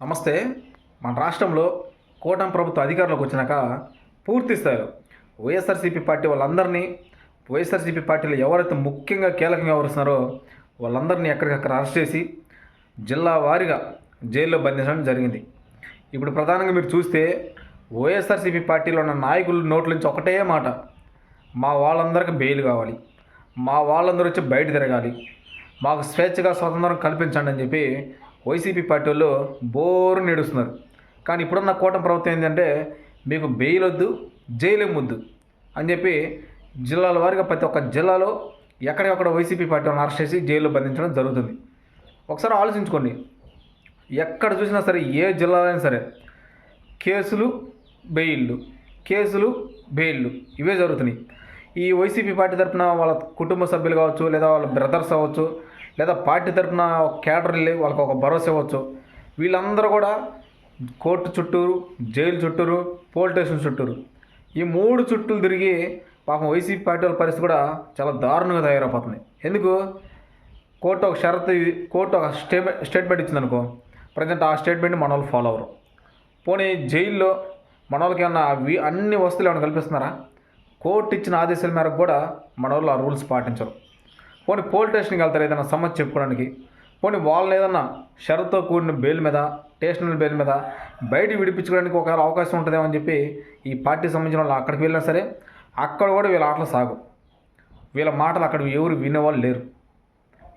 నమస్తే. మన రాష్ట్రంలో కూటమి ప్రభుత్వ అధికారంలోకి వచ్చినాక పూర్తి స్థాయిలో వైఎస్ఆర్సీపీ పార్టీ వాళ్ళందరినీ వైఎస్ఆర్సీపీ పార్టీలో ఎవరైతే ముఖ్యంగా కీలకంగా వ్యవహరిస్తున్నారో వాళ్ళందరినీ ఎక్కడికక్కడ అరెస్ట్ చేసి జిల్లా వారీగా జైల్లో బంధించడం జరిగింది. ఇప్పుడు ప్రధానంగా మీరు చూస్తే వైఎస్ఆర్సీపీ పార్టీలో ఉన్న నాయకుల నోట్ల నుంచి ఒకటే మాట. మా వాళ్ళందరికీ బెయిల్ కావాలి. మా వాళ్ళందరూ వచ్చి బయట తిరగాలి. మాకు స్వేచ్ఛగా స్వతంత్రం కల్పించండి అని చెప్పి వైసీపీ పార్టీ వాళ్ళు బోరు నేడుస్తున్నారు. కానీ ఇప్పుడున్న కూటమి ప్రభుత్వం ఏంటంటే మీకు బెయిల్ వద్దు జైలు ముద్దు అని చెప్పి జిల్లాల వారీగా ప్రతి ఒక్క జిల్లాలో ఎక్కడెక్కడ వైసీపీ పార్టీ వాళ్ళని అరెస్ట్ చేసి జైల్లో బంధించడం జరుగుతుంది. ఒకసారి ఆలోచించుకోండి. ఎక్కడ చూసినా సరే ఏ జిల్లాలో అయినా సరే కేసులు బెయిళ్ళు కేసులు బెయిళ్ళు ఇవే జరుగుతున్నాయి. ఈ వైసీపీ పార్టీ తరఫున వాళ్ళ కుటుంబ సభ్యులు కావచ్చు లేదా వాళ్ళ బ్రదర్స్ అవ్వచ్చు లేదా పార్టీ తరపున క్యాడర్ వాళ్ళకి ఒక భరోసా ఇవ్వచ్చు. వీళ్ళందరూ కూడా కోర్టు చుట్టూరు జైలు చుట్టూరు పోలీస్ స్టేషన్ చుట్టూరు ఈ మూడు చుట్టూలు తిరిగి పాపం వైసీపీ పార్టీ వాళ్ళ పరిస్థితి కూడా చాలా దారుణంగా తయారైపోతుంది. ఎందుకు? కోర్టు ఒక షరతు కోర్టు ఒక స్టేట్మెంట్ స్టేట్మెంట్ ఇచ్చిందనుకో ప్రజెంట్ ఆ స్టేట్మెంట్ మన వాళ్ళు ఫాలో అవ్వరు. పోనీ జైల్లో మన వాళ్ళకి ఏమన్నా అవి అన్ని వస్తువులు ఏమైనా కల్పిస్తున్నారా? కోర్టు ఇచ్చిన ఆదేశాల మేరకు కూడా మన వాళ్ళు ఆ రూల్స్ పాటించరు. పోనీ పోలీస్ స్టేషన్కి వెళ్తారు ఏదైనా సమస్య చెప్పుకోవడానికి? పోనీ వాళ్ళని ఏదన్నా షరతుతో కూడిన బెయిల్ మీద స్టేషనల్ బెయిల్ మీద బయట విడిపించుకోవడానికి ఒక అవకాశం ఉంటుందేమో అని చెప్పి ఈ పార్టీ సంబంధించిన వాళ్ళు అక్కడికి వెళ్ళినా సరే అక్కడ కూడా వీళ్ళ ఆటలు సాగు వీళ్ళ మాటలు అక్కడ ఎవరు వినేవాళ్ళు లేరు.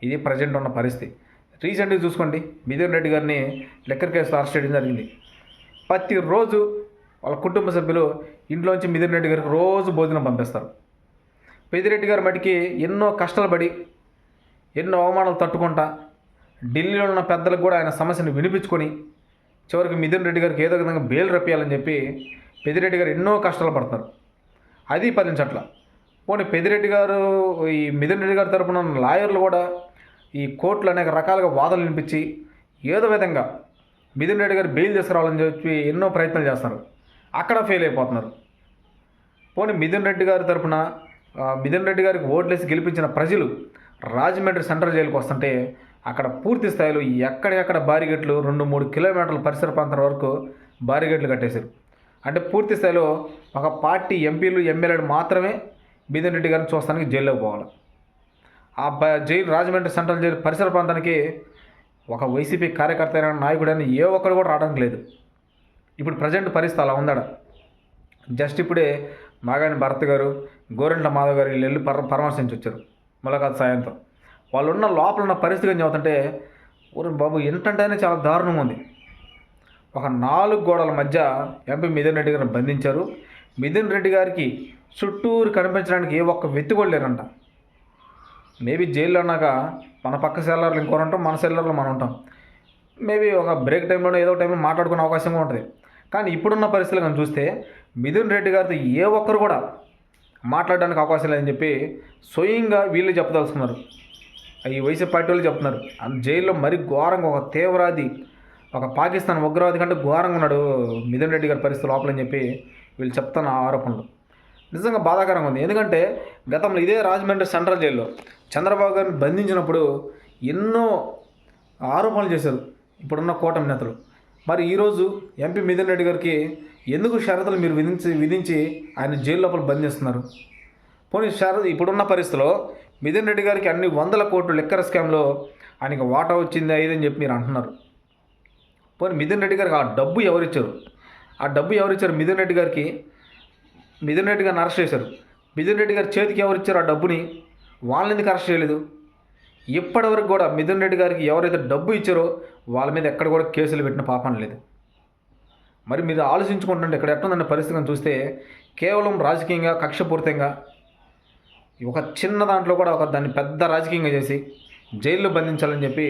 ఇది ప్రజెంట్ ఉన్న పరిస్థితి. రీసెంట్గా చూసుకోండి మిథున్ రెడ్డి గారిని లెక్కర్ కేసులో అరెస్ట్ చేయడం జరిగింది. ప్రతిరోజు వాళ్ళ కుటుంబ సభ్యులు ఇంట్లోంచి మిథున్ రెడ్డి గారికి రోజు భోజనం పంపిస్తారు. పెద్దిరెడ్డి గారు మటుకి ఎన్నో కష్టాలు పడి ఎన్నో అవమానాలు తట్టుకుంటా ఢిల్లీలో ఉన్న పెద్దలకు కూడా ఆయన సమస్యను వినిపించుకొని చివరికి మిథున్ రెడ్డి గారికి ఏదో విధంగా బెయిల్ రప్పియాలని చెప్పి పెద్దిరెడ్డి గారు ఎన్నో కష్టాలు పడతారు అది పదించట్ల. పోనీ పెద్దిరెడ్డి గారు ఈ మిథున్ రెడ్డి గారి తరపున లాయర్లు కూడా ఈ కోర్టులు అనేక రకాలుగా వాదనలు వినిపించి ఏదో విధంగా మిథున్ రెడ్డి గారు బెయిల్ తీసుకురావాలని చెప్పి ఎన్నో ప్రయత్నాలు చేస్తారు. అక్కడ ఫెయిల్ అయిపోతున్నారు. పోనీ మిథున్ రెడ్డి గారి తరపున మిథున్ రెడ్డి గారికి ఓట్లేసి గెలిపించిన ప్రజలు రాజమండ్రి సెంట్రల్ జైలుకు వస్తుంటే అక్కడ పూర్తి స్థాయిలో ఎక్కడెక్కడ బారిగేట్లు రెండు మూడు కిలోమీటర్ల పరిసర ప్రాంతం వరకు బారిగేట్లు కట్టేశారు. అంటే పూర్తి స్థాయిలో ఒక పార్టీ ఎంపీలు ఎమ్మెల్యేలు మాత్రమే మిథున్ రెడ్డి గారిని చూస్తానికి జైల్లోకి పోవాలి. ఆ బ జైలు రాజమండ్రి సెంట్రల్ జైలు పరిసర ప్రాంతానికి ఒక వైసీపీ కార్యకర్త అయిన నాయకుడని ఏ ఒక్కరు కూడా రావడానికి లేదు. ఇప్పుడు ప్రజెంట్ పరిస్థితి అలా ఉందడ జస్ట్ ఇప్పుడే మాగాని భరత్ గారు గోరెంట్ల మాధవ్ గారికి వెళ్ళి పర పరామర్శించి వచ్చారు ములాఖాత్ సాయంత్రం. వాళ్ళు ఉన్న లోపల ఉన్న పరిస్థితి ఏం చదువుతుంటే ఊరు బాబు ఏంటంటేనే చాలా దారుణంగా ఉంది. ఒక నాలుగు గోడల మధ్య ఎంపీ మిథున్ రెడ్డి గారిని బంధించారు. మిథున్ రెడ్డి గారికి చుట్టూరు కనిపించడానికి ఏ ఒక్క వ్యక్తి కూడా లేరంట. మేబీ జైల్లో అన్నాక మన పక్క సెల్లర్లు ఇంకోరు ఉంటాం మన సెల్లర్లు మనం ఉంటాం. మేబీ ఒక బ్రేక్ టైంలో ఏదో టైంలో మాట్లాడుకునే అవకాశం ఉంటుంది. కానీ ఇప్పుడున్న పరిస్థితులు కానీ చూస్తే మిథున్ రెడ్డి గారితో ఏ ఒక్కరు కూడా మాట్లాడడానికి అవకాశం లేదని చెప్పి స్వయంగా వీళ్ళు చెప్పదలుచుకున్నారు. ఈ వైసీపీ పార్టీ వాళ్ళు చెప్తున్నారు. ఆ జైల్లో మరి ఘోరంగా ఒక తీవ్రవాది ఒక పాకిస్తాన్ ఉగ్రవాది కంటే ఘోరంగా ఉన్నాడు మిథున్ రెడ్డి గారి పరిస్థితి లోపలని చెప్పి వీళ్ళు చెప్తున్న ఆరోపణలు. నిజంగా బాధాకరంగా ఉంది. ఎందుకంటే గతంలో ఇదే రాజమండ్రి సెంట్రల్ జైల్లో చంద్రబాబు గారిని బంధించినప్పుడు ఎన్నో ఆరోపణలు చేశారు. ఇప్పుడున్న కూటమి నేతలు. మరి ఈరోజు ఎంపీ మిథున్ రెడ్డి గారికి ఎందుకు షరతులు మీరు విధించి విధించి ఆయన జైలు లోపల బంధిస్తున్నారు పోనీ షరతు ఇప్పుడున్న పరిస్థితిలో మిథున్ రెడ్డి గారికి అన్ని వందల కోట్లు లెక్కర స్కామ్లో ఆయనకి వాటా వచ్చింది అని చెప్పి మీరు అంటున్నారు. పోనీ మిథున్ రెడ్డి గారికి ఆ డబ్బు ఎవరిచ్చారు? ఆ డబ్బు ఎవరిచ్చారు మిథున్ రెడ్డి గారికి? మిథున్ రెడ్డి గారిని అరెస్ట్ చేశారు. మిథున్ రెడ్డి గారి చేతికి ఎవరిచ్చారు ఆ డబ్బుని? వాళ్ళని ఎందుకు అరెస్ట్ చేయలేదు? ఇప్పటివరకు కూడా మిథున్ రెడ్డి గారికి ఎవరైతే డబ్బు ఇచ్చారో వాళ్ళ మీద ఎక్కడ కూడా కేసులు పెట్టిన పాపం లేదు. మరి మీరు ఆలోచించుకుంటుంటే ఇక్కడ ఎట్టుందన్న పరిస్థితిని చూస్తే కేవలం రాజకీయంగా కక్షపూరితంగా ఒక చిన్న దాంట్లో కూడా ఒక దాన్ని పెద్ద రాజకీయంగా చేసి జైల్లో బంధించాలని చెప్పి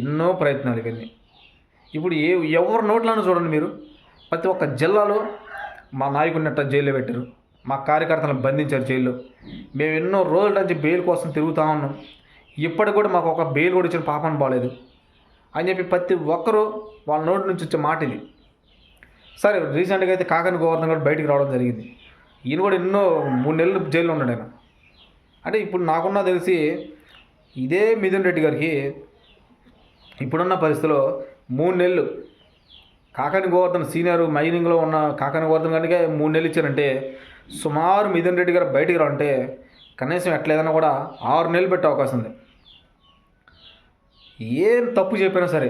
ఎన్నో ప్రయత్నాలు ఇవన్నీ. ఇప్పుడు ఏ ఎవరి నోట్లను చూడండి మీరు. ప్రతి ఒక్క జిల్లాలో మా నాయకుడిని అట్లా జైల్లో పెట్టారు. మా కార్యకర్తలను బంధించారు జైల్లో. మేము ఎన్నో రోజుల నుంచి బెయిల్ కోసం తిరుగుతూ ఉన్నాం. ఇప్పటికి కూడా మాకు ఒక బెయిల్ కూడా ఇచ్చిన పాపం బాగాలేదు అని చెప్పి ప్రతి ఒక్కరూ వాళ్ళ నోటి నుంచి వచ్చే మాట ఇది. సరే రీసెంట్గా అయితే కాకని గోవర్ధన్ కూడా బయటికి రావడం జరిగింది. ఈయన కూడా ఎన్నో మూడు నెలలు జైల్లో ఉన్నాడు ఆయన. అంటే ఇప్పుడు నాకున్న తెలిసి ఇదే మిథున్ రెడ్డి గారికి ఇప్పుడున్న పరిస్థితిలో మూడు నెలలు కాకాని గోవర్ధన్ సీనియర్ మైనింగ్లో ఉన్న కాకాని గోవర్ధన్ గారికి మూడు నెలలు ఇచ్చారంటే సుమారు మిథున్ రెడ్డి గారు బయటికి రావంటే కనీసం ఎట్లేదన్నా కూడా ఆరు నెలలు పెట్టే అవకాశం ఉంది. ఏం తప్పు చెప్పినా సరే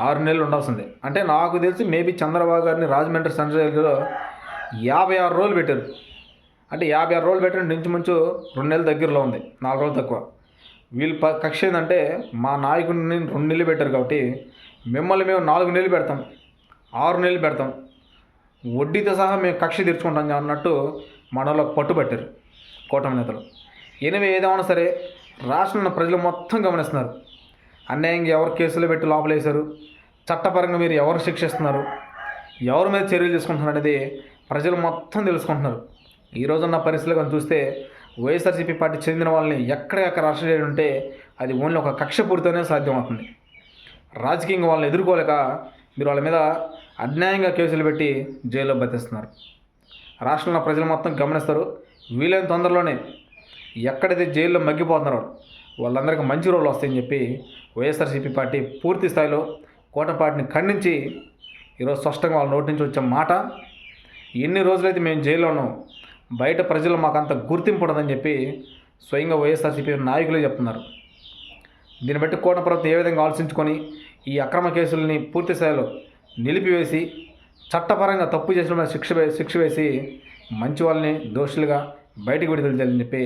ఆరు నెలలు ఉండాల్సిందే. అంటే నాకు తెలిసి మేబీ చంద్రబాబు గారిని రాజమండ్రి సంజయ్లో యాభై ఆరు రోజులు పెట్టారు. అంటే యాభై ఆరు రోజులు పెట్టడం నుంచి మంచు రెండు నెలల దగ్గరలో ఉంది. నాలుగు రోజులు తక్కువ. వీళ్ళు ప కక్ష ఏంటంటే మా నాయకుడిని రెండు నెలలు పెట్టారు కాబట్టి మిమ్మల్ని మేము నాలుగు నెలలు పెడతాం. ఆరు నెలలు పెడతాం. వడ్డీతో సహా మేము కక్ష తీర్చుకుంటాం అన్నట్టు మనలో పట్టుబట్టారు కూటమి నేతలు. ఎనిమిది ఏదేమన్నా సరే రాష్ట్రంలో ప్రజలు మొత్తం గమనిస్తున్నారు. అన్యాయంగా ఎవరు కేసులు పెట్టి లోపలేశారు? చట్టపరంగా మీరు ఎవరు శిక్షిస్తున్నారు? ఎవరి మీద చర్యలు తీసుకుంటున్నారు అనేది ప్రజలు మొత్తం తెలుసుకుంటున్నారు. ఈ రోజున్న పరిస్థితులు కానీ చూస్తే వైఎస్ఆర్సీపీ పార్టీ చెందిన వాళ్ళని ఎక్కడెక్కడ అరెస్ట్ చేయడం ఉంటే అది ఓన్లీ ఒక కక్ష పూర్తితోనే సాధ్యమవుతుంది. రాజకీయంగా వాళ్ళని ఎదుర్కోలేక మీరు వాళ్ళ మీద అన్యాయంగా కేసులు పెట్టి జైల్లో బతిస్తున్నారు రాష్ట్రంలో ప్రజలు మొత్తం గమనిస్తారు. వీలైన తొందరలోనే ఎక్కడైతే జైల్లో మగ్గిపోతున్నారో వాళ్ళందరికీ మంచి రోజులు వస్తాయని చెప్పి వైఎస్ఆర్సీపీ పార్టీ పూర్తి స్థాయిలో కోటపాటిని ఖండించి ఈరోజు స్పష్టంగా వాళ్ళ నోటి నుంచి వచ్చే మాట ఎన్ని రోజులైతే మేము జైల్లో ఉన్నాం బయట ప్రజలు మాకు అంత గుర్తింపు ఉండదని చెప్పి స్వయంగా వైఎస్ఆర్సీపీ నాయకులే చెప్తున్నారు. దీన్ని బట్టి కోట ప్రభుత్వం ఏ విధంగా ఆలోచించుకొని ఈ అక్రమ కేసుల్ని పూర్తి స్థాయిలో నిలిపివేసి చట్టపరంగా తప్పు చేసిన శిక్ష శిక్ష వేసి మంచి వాళ్ళని దోషులుగా బయటకు విడుదల చేయాలని చెప్పి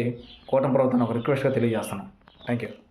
కోటం ప్రభుత్వం ఒక రిక్వెస్ట్గా తెలియజేస్తున్నాం. Thank you.